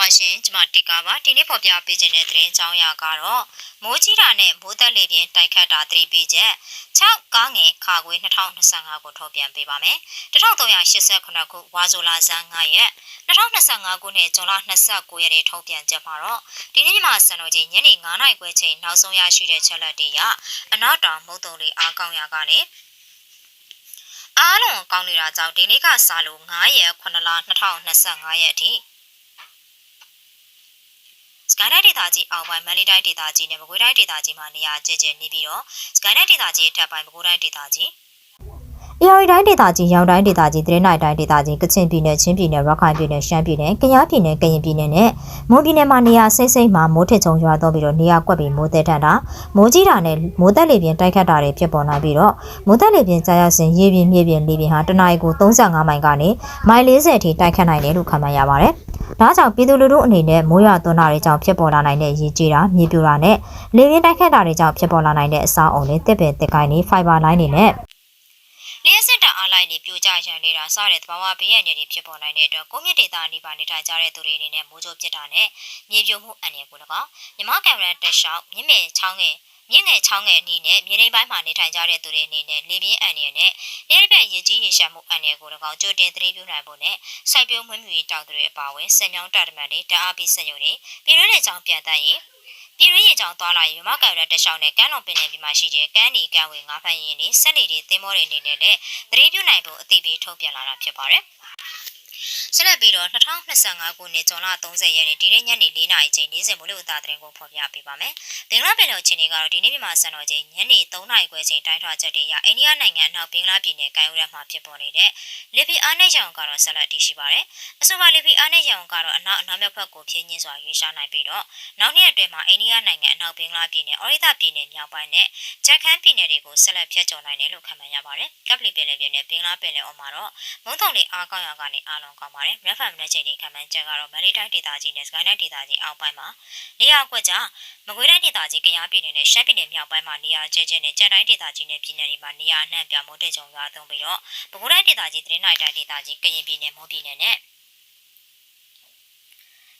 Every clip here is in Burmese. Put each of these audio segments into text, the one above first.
ပါရှင်ကျမတီကာပါဒီနေ့ဖော်ပြပေးခြင်းတဲ့သတင်းကြောင်းရာကတော့မိုးကြီးတာနဲ့မိုးသက်လေပြင်းတိုက်ခတ်တာသတိပေးချက်6ကားငယ်ခါခွေ2025ကိုထုတ်ပြန်ပေးပါမယ်1389ခုဝါဇိုလာဇန်9ရက်2025ခုနှစ်ဇွန်လ29ရက်နေ့ထုတ်ပြန်ချက်မှာတော့ဒီနေ့မြန်မာစံတော်ချိန်ညနေ9:00နာရီခွဲချိန်နောက်ဆုံးရရှိတဲ့ချက်လက်တွေရအနောက်တောင်မုတ်တုံလေးအားကောင်းရာကနေအားလုံးကောင်းနေတာကြောင့်ဒီနေ့ကစလို့9ရက်9လ2025ရက်အထိစ ကိုင်းတိုင်းဒေသကြီးအောက်ပိုင်းမန္တလေးတိုင်းဒေသကြီးနဲ့မကွေးတိုင်းဒေသကြီးမှာနေရာကျကျနေပြီးတော့စကိုင်းတိုင်းဒေသကြီးအထက်ပိုင်းမကွေးတိုင်းဒေသကြီး။ အေရီတိုင်းဒေသကြီး၊ရောင်တိုင်းဒေသကြီး၊တရနိုင်တိုင်းဒေသကြီး၊ကချင်ပြည်နယ်၊ချင်းပြည်နယ်၊ရခိုင်ပြည်နယ်၊ရှမ်းပြည်နယ်၊ကယားပြည်နယ်၊ကရင်ပြည်နယ်နဲ့မွန်ပြည်နယ်မှာနေရာစိမ့်စိမ့်မှာမိုးထစ်ချုံရွာတော့ပြီးတော့နေရာကွက်ပြီးမိုးသက်ထန်တာမိုးကြီးတာနဲ့မိုးသက်လေပြင်းတိုက်ခတ်တာတွေဖြစ်ပေါ်လာပြီးတော့မိုးသက်လေပြင်းကြာရောက်စဉ်ရေပြင်းမြေပြင်းလေပြင်းဟာတနအီကို35မိုင်ကနေမိုင်40အထိတိုက်ခတ်နိုင်တယ်လို့ခန့်မှန်းရပါတယ်။ဒါကြောင့်ပြည်သူလူထုအနေနဲ့မိုးရွာသွန်းတာတွေကြောင့်ဖြစ်ပေါ်လာနိုင်တဲ့ရေကြီးတာမြေပြိုတာနဲ့လေပြင်းတိုက်ခတ်တာတွေကြောင့်ဖြစ်ပေါ်လာနိုင်တဲ့အဆောက်အုံတွေတစ်ပင်တစ်ကိုင်းတွေဖိုင်ဘာလိုင်းတွေနဲ့လျှက် စစ်တပ်အားလိုက်နေပြိုကျရန်နေတာစတဲ့သဘာဝဘေးရန်တွေဖြစ်ပေါ်နိုင်တဲ့အတွက်ကိုမြင့်ဒေတာအနီးပါနေထိုင်ကြတဲ့သူတွေအနေနဲ့မိုးကြိုးပစ်တာနဲ့မြေပြိုမှုအန္တရာယ်ကို၎င်းမြမကင်မရာတက်ရှောက်မြင့်မြင့်ချောင်းငယ်မြင့်ငယ်ချောင်းငယ်အနီးနဲ့မြေနေပိုင်းမှာနေထိုင်ကြတဲ့သူတွေအနေနဲ့လေပြင်းအန္တရာယ်နဲ့ရဲရပြရည်ကြီးရေရှာမှုအန္တရာယ်ကို၎င်းကြိုတင်သတိပြုနိုင်ဖို့နဲ့စိုက်ပျိုးမွေးမြူရေးတောက်တွေအပါအဝင်စံညောင်းတတမန်တွေတအားပြီးစံယုံတွေပြည်တွင်းတဲ့ကြောင်းပြန်တန်းရင် ပြည်ရင်းရေကြောင်သွားလာရင်မြမကင်ရတက်ရှောင်းနဲ့ကမ်းလွန်ပင်လယ်ပြင်မှာရှိတဲ့ကမ်းဒီကမ်းဝင်ငါးဖန်ရင်တွေဆက်နေတွေသင်းမောတွေအနေနဲ့လည်းသတိပြုနိုင်ဖို့အသိပေးထုတ်ပြန်လာတာဖြစ်ပါတယ်။ ဆက်လက်ပြီးတော့2025ခုနှစ်ဇွန်လ30ရက်နေ့ဒီနေ့ညနေ4နာရီချိန်နေ့စဉ်မိုးလေဝသသတင်းကိုဖော်ပြပေးပါမယ်။ဘင်္ဂလားပင်လယ်ချင်းတွေကတော့ဒီနေ့မြန်မာစံတော်ချိန်ညနေ3နာရီခွဲချိန်တိုင်းထွာချက်တွေရအိန္ဒိယနိုင်ငံအနောက်ဘင်္ဂလားပြည်နယ်ကမ်းရိုးတန်းမှာဖြစ်ပေါ်နေတဲ့လီဘီအာနယ်ရောင်ကတော့ဆက်လက်တည်ရှိပါတယ်။အဆိုပါလီဘီအာနယ်ရောင်ကတော့အနောက်အနောက်မြောက်ဘက်ကိုဖြင်းညင်းစွာရွေးရှားနိုင်ပြီးတော့နောက်နှစ်အတွင်းမှာအိန္ဒိယနိုင်ငံအနောက်ဘင်္ဂလားပြည်နယ်အော်ရီတာပြည်နယ်မြောက်ပိုင်းနဲ့ဂျက်ခန်းပြည်နယ်တွေကိုဆက်လက်ဖျက်ချော်နိုင်တယ်လို့ခန့်မှန်းရပါတယ်။ကပ်ပလီပင်လယ်ပြင်နဲ့ဘင်္ဂလားပင်လယ်အော်မှာတော့မုန်းတုံလေးအားကောင်းရာကနေအားလုံးကောင်းပါတယ်။မြက်ဖန်မနေ့ချိန်ဒီခန့်မှန်းချက်ကတော့မန္တလေးတိုင်းဒေသကြီးနဲ့စကိုင်းတိုင်းဒေသကြီးအောက်ပိုင်းမှာနေရာကွက်ကြမကွေးတိုင်းဒေသကြီးကယားပြည်နယ်နဲ့ရှမ်းပြည်နယ်မြောက်ပိုင်းမှာနေရာကျဲကျဲနဲ့ကြက်တိုင်းဒေသကြီးနဲ့ပြည်နယ်တွေမှာနေရာအနှံ့ပြမိုးတဲ့ကြုံရွာသွန်းပြီးတော့ပဲခူးတိုင်းဒေသကြီးသတင်းနိုင်တိုင်းဒေသကြီးကရင်ပြည်နယ်မိုးပြည်နယ်နဲ့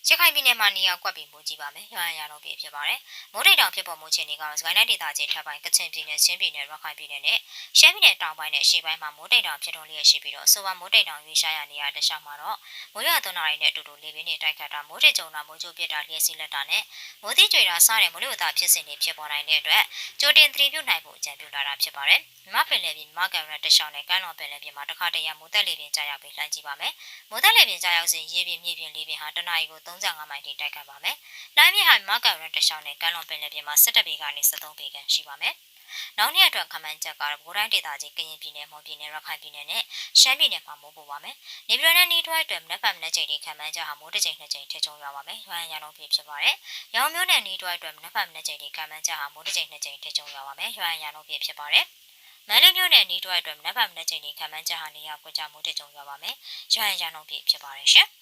ရခိုင်ပြည်နယ်မှာနေရာကွက်ပြီးမိုးကြီးပါမယ်။ရွာရတော့ပြဖြစ်ပါတယ်။မိုးတိတ်တောင်ဖြစ်ပေါ်မှုအခြေအနေကတော့စကိုင်းတိုင်းဒေသကြီးထပ်ပိုင်းကချင်ပြည်နယ်၊ချင်းပြည်နယ်၊ရခိုင်ပြည်နယ်နဲ့ရှမ်းပြည်နယ်တောင်ပိုင်းနဲ့အရှေ့ပိုင်းမှာမိုးတိတ်တောင်ဖြစ်ထွန်းလျက်ရှိပြီးတော့ဆိုပါမိုးတိတ်တောင်ရွေးရှားရနေရတဲ့ရှောင်းမှာတော့မိုးရွာသွန်းတာတွေနဲ့အတူတူလေပြင်းတွေတိုက်ခတ်တာမိုးတိတ်ကြုံတာမိုးကြိုးပြစ်တာလျှက်စီးလက်တာနဲ့မိုးတိတ်ကြွေတာစတဲ့မိုးလေဝသဖြစ်စဉ်တွေဖြစ်ပေါ်နိုင်တဲ့အတွက်ကြိုတင်သတိပြုနိုင်ဖို့အကြံပြုလာတာဖြစ်ပါတယ်။မြမပင်လယ်ပြင်မြမကံရတရှောင်းနဲ့ကမ်းလွန်ပင်လယ်ပြင်မှာတစ်ခါတရံမိုးတက်လေပြင်းကြာရောက်ပြီးလှမ်းကြည့်ပါမယ်။မိုးတက်လေပြင်းကြာရောက်စဉ်ရေပြင်းမြေပြင်းလေပြင်းဟာတနအီကို35မိုင်ထိတိုက်ခတ်ပါမယ်။လိုင်းမြေဟာမြမကံရတရှောင်းနဲ့ကမ်းလွန်ပင်လယ်ပြင်မှာ17ပေကနေ73ပေခန့်ရှိပါမယ်။နောက်နေ့အတွက်ခမန်းချက်ကတော့ဗိုလ်တိုင်းဒေသကြီးကရင်ပြည်နယ်၊မော်ပြည်နယ်၊ရခိုင်ပြည်နယ်နဲ့ရှမ်းပြည်နယ်မှာမိုးပိုပါမယ်။နေပြည်တော်နဲ့နီးထွားအတွက်မနက်ဖြန်မနက်ချိန်ဒီခမန်းချက်ဟာမိုးတစ်ချိန်နှစ်ချိန်ထက်ချုံရွာပါမယ်။ရွာရံလုံးပြဖြစ်ပါတယ်။ရောင်မျိုးနဲ့နီးထွားအတွက်မနက်ဖြန်မနက်ချိန်ဒီခမန်းချက်ဟာမိုးတစ်ချိန်နှစ်ချိန်ထက်ချုံရွာပါမယ်။ရွာရံလုံးပြဖြစ်ပါတယ်။မန္တလေးမြို့နယ်နီးတွဲအတွက်မနက်ဖြန်မနက်ချိန်ဒီခံမှန်းချက်ဟာနေရာကွက်ကြမှုတကြုံရပါမယ်။ရွှန်ရံနှုန်းပြဖြစ်ပါတယ်ရှင်။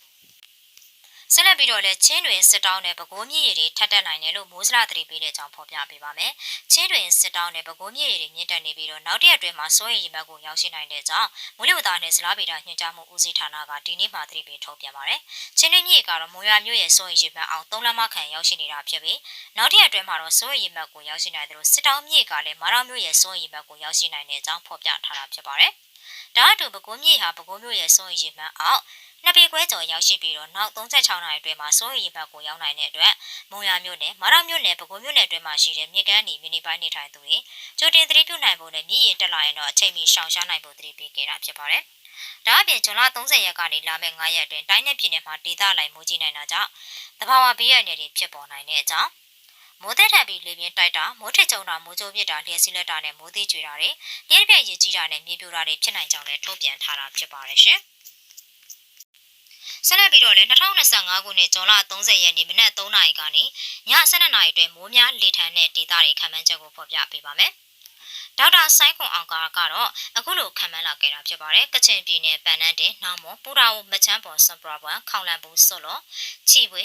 ဆက်လက်ပြီးတော့လည်းချင်းတွင်စစ်တောင်းနဲ့ပဲခူးမြစ်ရည်တွေထပ်တက်နိုင်တယ်လို့မိုးစလာသတိပေးတဲ့အကြောင်းဖော်ပြပေးပါမယ်။ချင်းတွင်စစ်တောင်းနဲ့ပဲခူးမြစ်ရည်တွေမြင့်တက်နေပြီးတော့နောက်တစ်ရက်အတွင်းမှာစိုးရိမ်ရေမှတ်ကိုရောက်ရှိနိုင်တဲ့အကြောင်းမိုးလေဝသနဲ့ဇလားဗေဒညွှန်ကြားမှုဦးစီးဌာနကဒီနေ့မှသတိပေးထုတ်ပြန်ပါတယ်။ချင်းတွင်မြစ်ကတော့မွေရွာမြို့ရဲ့စိုးရိမ်ရေမှတ်အောင်၃လမခန့်ရောက်ရှိနေတာဖြစ်ပြီးနောက်တစ်ရက်အတွင်းမှာတော့စိုးရိမ်ရေမှတ်ကိုရောက်ရှိနိုင်တယ်လို့စစ်တောင်းမြစ်ကလည်းမာရောင်မြို့ရဲ့စိုးရိမ်ရေမှတ်ကိုရောက်ရှိနိုင်တဲ့အကြောင်းဖော်ပြထားတာဖြစ်ပါတယ်။ဒါအတူပဲခူးမြစ်ဟာပဲခူးမြို့ရဲ့စိုးရိမ်ရေမှတ်အောင် နှစ်ပေခွဲကျော်ရောက်ရှိပြီးတော့နောက်36နာရီအတွင်းမှာစိုးရိမ်ရေဘက်ကိုရောက်နိုင်တဲ့အတွက်မုံရမြို့နယ်မာရမြို့နယ်ပဲခူးမြို့နယ်အတွင်းမှာရှိတဲ့မြေကမ်းနီမီနီပိုင်းနေထိုင်သူတွေကြိုတင်သတိပြုနိုင်ဖို့နဲ့မြည်ရတက်လာရင်တော့အချိန်မီရှောင်ရှားနိုင်ဖို့သတိပေးခဲ့တာဖြစ်ပါတယ်။ဒါအပြင်ဇွန်လ30ရက်ကနေလာမယ့်9ရက်အတွင်းတိုင်းနယ်ပြည်နယ်မှာဒေသလိုက်မိုးကြီးနိုင်တာကြောင့်တဘာဝဘေးရန်တွေဖြစ်ပေါ်နိုင်တဲ့အကြောင်းမိုးသက်ထပ်ပြီးလေပြင်းတိုက်တာမိုးထစ်ကြုံတာမိုးကြိုးပြစ်တာလျှက်စီးလက်တာနဲ့မိုးသေးကျွေတာတွေပြည့်ပြည့်ရည်ကြီးတာနဲ့မြေပြိုတာတွေဖြစ်နိုင်ကြောင်းလည်းထုတ်ပြန်ထားတာဖြစ်ပါတယ်ရှင်။ ဆက်လက်ပြီးတော့လည်း2025ခုနှစ်ဇွန်လ30ရက်နေ့မနက်3နာရီကနေည12နာရီအတွင်းမိုးများလေထန်တဲ့ဒေသတွေခံမှန်းချက်ကိုဖော်ပြပေးပါမယ်။ဒေါက်တာဆိုင်းခွန်အောင်ကတော့အခုလိုခံမှန်းလာခဲ့တာဖြစ်ပါတယ်။ကချင်ပြည်နယ်ပန်နန်းတင်၊နောင်မွန်၊ပူရာဝမချမ်းပေါ်စံပရာဘွမ်၊ခေါင်လန်ဘူးဆွတ်လော်၊ချီဝေ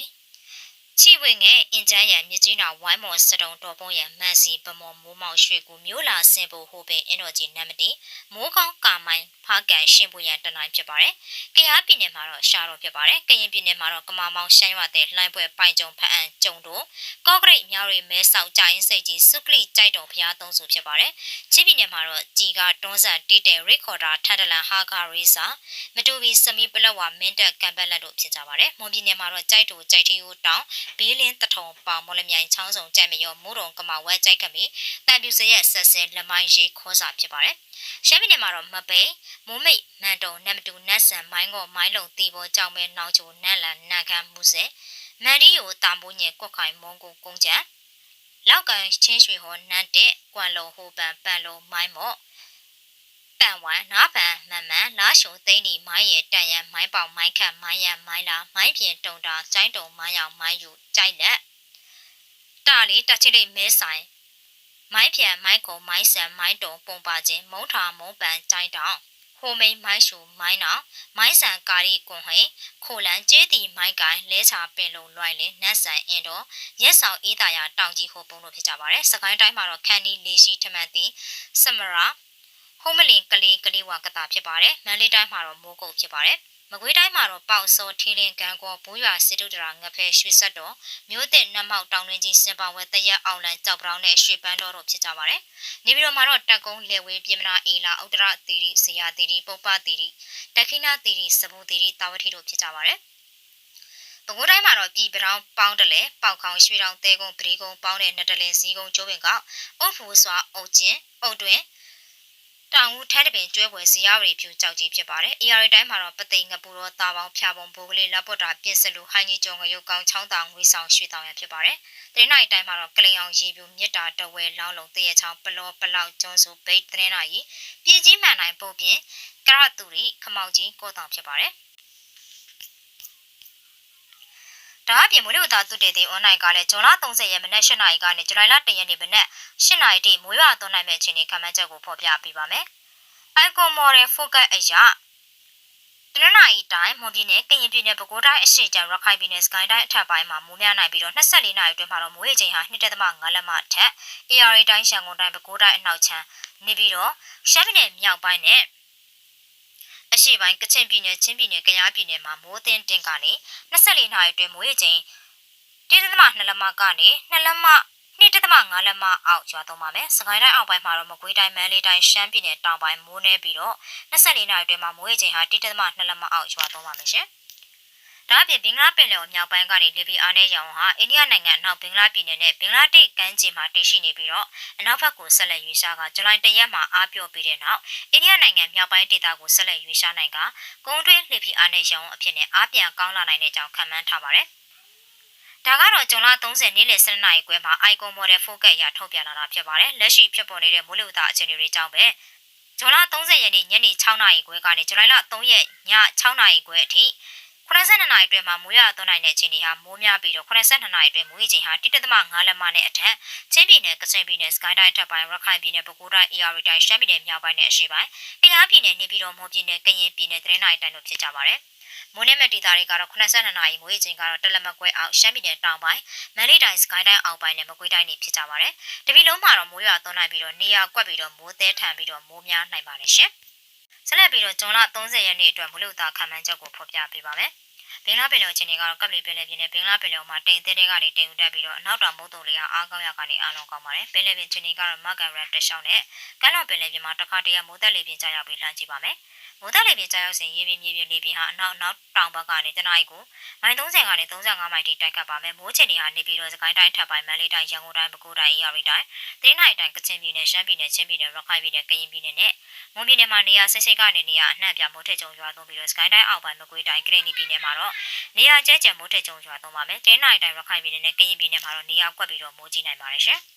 ချီဝင်းငယ်အင်ဂျန်ရံမြကြီးနာဝိုင်းမော်စတုံတော်ပုံးရံမန်စီဗမော်မိုးမောင်ရွှေကူမျိုးလာစင်ဖို့ဟိုပင်အင်တော်ကြီးနံမတီမိုးကောင်းကာမိုင်းဖားကန်ရှင်ပူရန်တနိုင်ဖြစ်ပါတယ်။ကယားပြည်နယ်မှာတော့ရှားတော့ဖြစ်ပါတယ်။ကရင်ပြည်နယ်မှာတော့ကမာမောင်ရှမ်းရွာတဲ့လှိုင်းပွဲပိုင်ကြုံဖအံကြုံတို့ကော့ဂရိတ်မြောက်ရီမဲဆောက်ကြရင်စိတ်ကြီးစုကလိကြိုက်တော်ဖျားသုံးစုဖြစ်ပါတယ်။ချင်းပြည်နယ်မှာတော့ជីကတွန်းဆန်တေးတယ်ရီကော်ဒါထန်တလန်ဟာဂါရီစာမတူဘီစမီပလက်ဝမင်းတက်ကံပက်လက်တို့ဖြစ်ကြပါတယ်။မွန်ပြည်နယ်မှာတော့ကြိုက်တူကြိုက်တီယိုတောင်ဘီလင်းတထုံပေါမော်လမြိုင်ချောင်းစုံကြိုက်မရောမိုးတုံကမာဝဲကြိုက်ကမီတန်ပြူစရဲ့ဆက်စဲလမိုင်းရှိခေါ်စာဖြစ်ပါတယ်။ရှမ်းပြည်နယ်မှာတော့မပိန်မိုးမိတ်မန်တုံနမ်တူနတ်ဆန်မိုင်းကောမိုင်းလုံတီဘောကြောင်မဲနောင်ချိုနန့်လန်နန်ခမ်းမှုစဲမန်ဒီယိုတာမိုးညေကွက်ခိုင်မုံကိုကုန်းချံလောက်ကန်ချင်းရွှေဟောနန်းတဲ့ကွမ်လုံဟိုပန်ပန်လုံမိုင်းမော့ပန်ဝမ်နားပန်မန်မန်လာရှုံသိန်းဒီမိုင်းရတန်ရန်မိုင်းပေါမိုင်းခတ်မိုင်းရမိုင်းလာမိုင်းပြင်တုံတာကျိုင်းတုံမိုင်းအောင်မိုင်းယူကြိုက်လက်တာလီတချိလိမဲဆိုင်မိုင်းဖြန်မိုင်းကုံမိုင်းဆန်မိုင်းတုံပုံပါခြင်းမုံထာမုံပန်ကျိုင်းတောင် ဟိုမိန်မိုင်းရှူမိုင်းနောင်မိုင်းဆန်ကာရီကွန်ဟိခိုလန်ကျဲတီမိုင်းကိုင်လဲချာပင်လုံလွိုင်းလင်းနတ်ဆန်အင်တော်ရက်ဆောင်အေးတာယာတောင်ကြီးဟိုပုံတို့ဖြစ်ကြပါတယ်စကိုင်းတိုင်းမှာတော့ခန်းဒီလေးရှိထမန်တီစမရာဟိုမလင်ကလေးကလေးဝါကတာဖြစ်ပါတယ်မန္တလေးတိုင်းမှာတော့မိုးကုတ်ဖြစ်ပါတယ် မကွေးတိုင်းမှာတော့ပေါက်စောထီလင်ကံကောဘူးရွာစစ်တုဒရာငဖဲရွှေဆက်တော်မြို့တဲ့နတ်မောက်တောင်တွင်းကြီးစင်ပါဝဲတရက်အောင်လန်ကြောက်ပြောင်းနဲ့ရွှေပန်းတော်တို့ဖြစ်ကြပါတယ်။နေပြည်တော်မှာတော့တက်ကုန်းလေဝေးပြည်မနာအေလာဥဒရသီရိဇေယသီရိပုပ္ပသီရိတခိနာသီရိစဘူသီရိတာဝတိတို့ဖြစ်ကြပါတယ်။ပဲခူးတိုင်းမှာတော့ပြည်ပတောင်ပေါင်းတလဲပေါက်ခေါင်ရွှေတောင်တဲကုန်းပရီကုန်းပေါင်းတဲ့နှစ်တလဲဇီးကုန်းကျိုးပင်ကအုတ်ဖူစွာအုတ်ကျင်းအုတ်တွင် တောင်ဦးထန်းတပင်ကျွဲပွဲဇီယာရီဖြူကြောက်ကြီးဖြစ်ပါတယ်။ AR တိုင်းမှာတော့ပသိမ်ငပူရောတာပေါင်းဖြာပုံဘိုးကလေးလက်ပွတ်တာပြစ်စလူဟိုင်းကြီးကျုံငရုတ်ကောင်းချောင်းတောင်ငွေဆောင်ရွှေတောင်ရဖြစ်ပါတယ်။တင်းနိုင်တိုင်းမှာတော့ကလိန်အောင်ရေပြူမြစ်တာတဝဲလောင်းလုံးတရချောင်းပလောပလောက်ကျွန်းစုဘိတ်တင်းနိုင်ပြည်ကြီးမှန်နိုင်ပုတ်ပြင်ကရတူရီခမောက်ကြီးကိုတောင်ဖြစ်ပါတယ်။ ဒါအပြင်မိုးလေဝသသုတေသီ online ကလည်းဇွန်လ30ရက်မနက်8:00နာရီကနေဇူလိုင်လ1ရက်နေ့မနက်8:00နာရီထိမိုးရွာသွန်းနိုင်မယ့်အခြေအနေခန့်မှန်းချက်ကိုဖော်ပြပေးပါမယ်။ Icon Model Focus အရာတနင်္လာရီတိုင်းမွန်ပြည်နယ်ကရင်ပြည်နယ်ပဲခူးတိုင်းအရှေ့ကျန်ရခိုင်ပြည်နယ်စကိုင်းတိုင်းအထက်ပိုင်းမှာမိုးများနိုင်ပြီးတော့24နာရီအတွင်းမှာတော့မိုးရေချိန်ဟာ2.5လက်မအထက် AR တိုင်းရန်ကုန်တိုင်းပဲခူးတိုင်းအနောက်ချမ်းနေပြီးတော့ရှမ်းပြည်နယ်မြောက်ပိုင်းနဲ့ အရှိပိုင်းကချင်ပြည်နယ်ချင်းပြည်နယ်ကယားပြည်နယ်မှာမိုးသင်းတင်ကနေ24နာရီအတွင်းမိုးရေချိန်1.2လက်မကနေ2လက်မ2.5လက်မအောက်ရွာသွန်းပါမယ်။စကိုင်းတိုင်းအောက်ပိုင်းမှာတော့မကွေးတိုင်းမန္တလေးတိုင်းရှမ်းပြည်နယ်တောင်ပိုင်းမိုးနေပြီးတော့24နာရီအတွင်းမှာမိုးရေချိန်ဟာ1.2လက်မအောက်ရွာသွန်းပါမယ်ရှင်။ ဒါအပြင်ဘင်္ဂလားပင်လယ်မြောက်ပိုင်းကနေလီဘီအာနဲ့ရောင်ဟာအိန္ဒိယနိုင်ငံအနောက်ဘင်္ဂလားပြည်နယ်နဲ့ဘင်္ဂလားဒေ့ရှ်ကမ်းခြေမှာတည်ရှိနေပြီးတော့အနောက်ဘက်ကိုဆက်လက်ရွေ့ရှားကဇူလိုင်၁ရက်မှာအားပြော့ပြီးတဲ့နောက်အိန္ဒိယနိုင်ငံမြောက်ပိုင်းဒေသကိုဆက်လက်ရွေ့ရှားနိုင်ကကုန်းတွင်းလီဘီအာနဲ့ရောင်အဖြစ်နဲ့အားပြန်ကောင်းလာနိုင်တဲ့အကြောင်းခန့်မှန်းထားပါတယ်။ဒါကတော့ဇွန်လ30နေ့လယ်12နာရီခွဲမှာ Icon Model Focus အရထုတ်ပြန်လာတာဖြစ်ပါတယ်။လက်ရှိဖြစ်ပေါ်နေတဲ့မိုးလေဝသအခြေအနေတွေကြောင့်ပဲဇွန်လ30ရက်နေ့ညနေ6နာရီခွဲကနေဇူလိုင်လ3ရက်ည6နာရီခွဲအထိ 82နာရီအတွင်းမှာမိုးရွာသွန်းနိုင်တဲ့အခြေအနေဟာမိုးများပြီးတော့82နာရီအတွင်းမိုးရေချိန်ဟာ1.5လက်မနဲ့အထက်ချင်းပြည်နယ်ကချင်ပြည်နယ်စကိုင်းတိုင်းထပ်ပိုင်းရခိုင်ပြည်နယ်ပဲခူးတိုင်းအေရီတိုင်းရှမ်းပြည်နယ်မြောက်ပိုင်းနဲ့အရှေ့ပိုင်းကယားပြည်နယ်နေပြည်တော်မွန်ပြည်နယ်ကရင်ပြည်နယ်တရင်းနိုင်တိုင်းတို့ဖြစ်ကြပါတယ်။မိုးနဲ့မဲ့ဒေသတွေကတော့82နာရီမိုးရေချိန်ကတော့တလက်မကွဲအောင်ရှမ်းပြည်နယ်တောင်ပိုင်းမန္တလေးတိုင်းစကိုင်းတိုင်းအောက်ပိုင်းနဲ့မကွေးတိုင်းတွေဖြစ်ကြပါတယ်။တပီလုံးမှာတော့မိုးရွာသွန်းနိုင်ပြီးတော့နေရာကွက်ပြီးတော့မိုးသဲထန်ပြီးတော့မိုးများနိုင်ပါတယ်ရှင်။ ဆက်လက်ပြီးတော့ဇွန်လ30ရက်နေ့အတွက်မိုးလေဝသခန့်မှန်းချက်ကိုဖော်ပြပေးပါမယ်။ဘင်္ဂလားပင်လယ်အခြေအနေကတော့ကပ်လီပင်လယ်ပြင်နဲ့ဘင်္ဂလားပင်လယ်မှာတိမ်တဲတဲကနေတိမ်ဦးတက်ပြီးတော့အနောက်တောင်မုတ်တုံလေးကအားကောင်းရကနေအားလုံးကောင်းပါတယ်။ပင်လယ်ပြင်အခြေအနေကတော့မဂန်ရန်တက်ရှောင်းနဲ့ကမ်းလွန်ပင်လယ်ပြင်မှာတစ်ခါတည်းမိုးတက်လေပြင်ကျရောက်ပြီးလှမ်းကြည့်ပါမယ်။မိုးတက်လေပြင်းကြားရောက်စဉ်ရေပြင်မြေပြင်လေပြင်ဟာအနောက်နောက်တောင်ဘက်ကနေတနအီကိုမိုင်30ကနေ35မိုင်ထိတိုက်ခတ်ပါမယ်မိုးချင်တွေဟာနေပြည်တော်စကိုင်းတိုင်းထပ်ပိုင်းမန္တလေးတိုင်းရန်ကုန်တိုင်းပဲခူးတိုင်းအေရီတိုင်းတင်းနိုင်တိုင်းကချင်ပြည်နယ်ရှမ်းပြည်နယ်ချင်းပြည်နယ်ရခိုင်ပြည်နယ်ကရင်ပြည်နယ်နဲ့မွန်ပြည်နယ်မှာနေရာဆဲဆဲကနေနေရာအနှံ့ပြမိုးထက်ကြုံရွာသွန်းပြီးတော့စကိုင်းတိုင်းအောက်ပိုင်းမကွေးတိုင်းကရင်ပြည်နယ်မှာတော့နေရာကျဲကျဲမိုးထက်ကြုံရွာသွန်းပါမယ်တင်းနိုင်တိုင်းရခိုင်ပြည်နယ်နဲ့ကရင်ပြည်နယ်မှာတော့နေရာကွက်ပြီးတော့မိုးကြီးနိုင်ပါတယ်ရှင်။